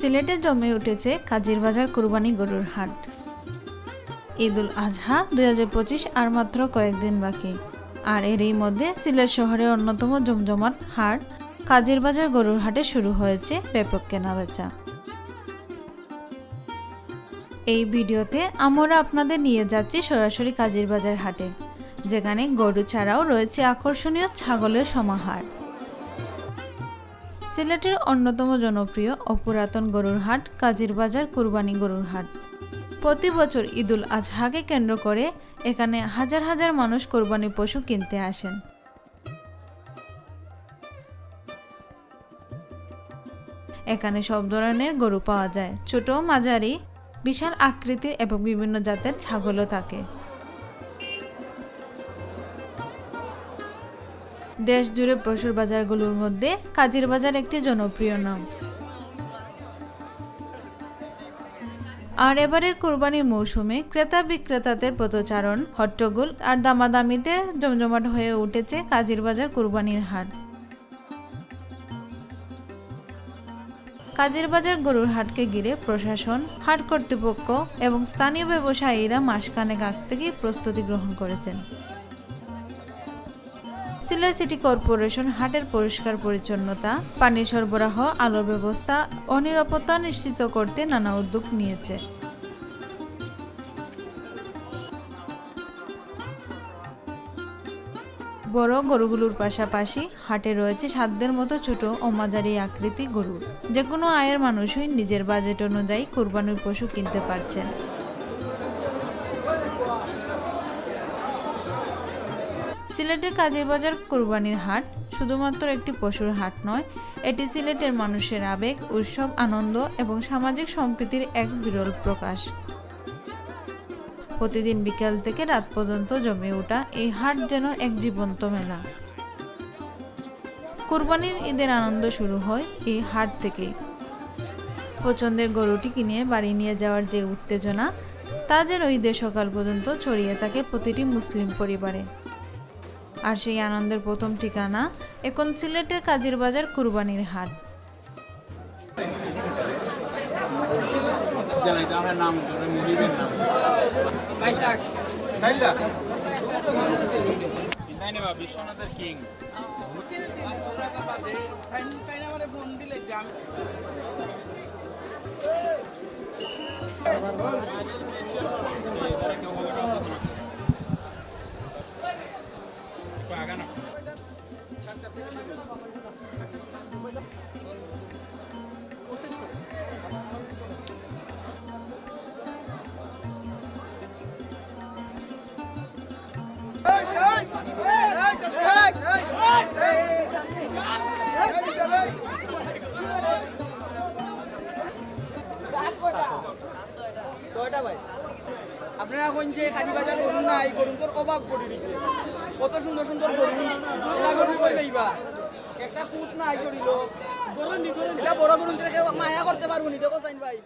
সিলেটে জমে উঠেছে কাজির বাজার কুরবানি গরুর হাট। ঈদুল আজহা দুই হাজার পঁচিশ আর মাত্র কয়েকদিন বাকি। আর এরই মধ্যে সিলেট শহরের অন্যতম জমজমাট হাট কাজির বাজার গরুর হাটে শুরু হয়েছে ব্যাপক কেনাবেচা। এই ভিডিওতে আমরা আপনাদের নিয়ে যাচ্ছি সরাসরি কাজির বাজার হাটে, যেখানে গরু ছাড়াও রয়েছে আকর্ষণীয় ছাগলের সমাহার। সিলেটের অন্যতম জনপ্রিয় ও পুরাতন গরুর হাট কাজির বাজার কুরবানি গরুর হাট। প্রতি বছর ঈদুল আজহাকে কেন্দ্র করে এখানে হাজার হাজার মানুষ কোরবানি পশু কিনতে আসেন। এখানে সব ধরনের গরু পাওয়া যায়। ছোট, মাঝারি, বিশাল আকৃতির এবং বিভিন্ন জাতের ছাগলও থাকে। দেশ জুড়ে পশুর বাজারগুলোর মধ্যে কাজির বাজার একটি জনপ্রিয় নাম। আর এবারের কোরবানির মৌসুমে ক্রেতা বিক্রেতাদের পদচারণ, হট্টগোল আর দামাদামিতে জমজমাট হয়ে উঠেছে কাজির বাজার কোরবানির হাট। কাজের বাজার গরুর হাটকে ঘিরে প্রশাসন, হাট কর্তৃপক্ষ এবং স্থানীয় ব্যবসায়ীরা মাসখানেক আগ থেকেই প্রস্তুতি গ্রহণ করেছেন। সিলেট সিটি কর্পোরেশন হাটের পরিষ্কার পরিচ্ছন্নতা, পানি সরবরাহ আলোর ব্যবস্থা ও নিরাপত্তা নিশ্চিত করতে নানা উদ্যোগ নিয়েছে। বড় গরুগুলোর পাশাপাশি হাটে রয়েছে সাধ্যের মতো ছোট ও মাঝারি আকৃতি গরু। যে কোনো আয়ের মানুষই নিজের বাজেট অনুযায়ী কোরবানির পশু কিনতে পারছেন। সিলেটের কাজের বাজার কোরবানির হাট শুধুমাত্র একটি পশুর হাট নয়, এটি সিলেটের মানুষের আবেগ, উৎসব, আনন্দ এবং সামাজিক সম্প্রীতির এক বিরল প্রকাশ। প্রতিদিন বিকেল থেকে রাত পর্যন্ত জমে ওঠা এই হাট যেন এক জীবন্ত মেলা। কুরবানির ঈদের আনন্দ শুরু হয় এই হাট থেকেই। পছন্দের গরুটি কিনে বাড়ি নিয়ে যাওয়ার যে উত্তেজনা, তা যেন ঈদের সকাল পর্যন্ত ছড়িয়ে থাকে প্রতিটি মুসলিম পরিবারে। আর সেই আনন্দের প্রথম ঠিকানা এখন সিলেটের কাজীর বাজার কুরবানির হাট। জানাইতে ছয়টা ভাই। আপনারা এখন যে কাজী বাজার করুন না এই গরুন তোর দিছে। কত সুন্দর সুন্দর গরু। এটা গরু কই পাইবা? একটা কুট না আইসরিল এটা বড় থেকে মায়া করতে পারব নি। দেখো সাইন ভাই।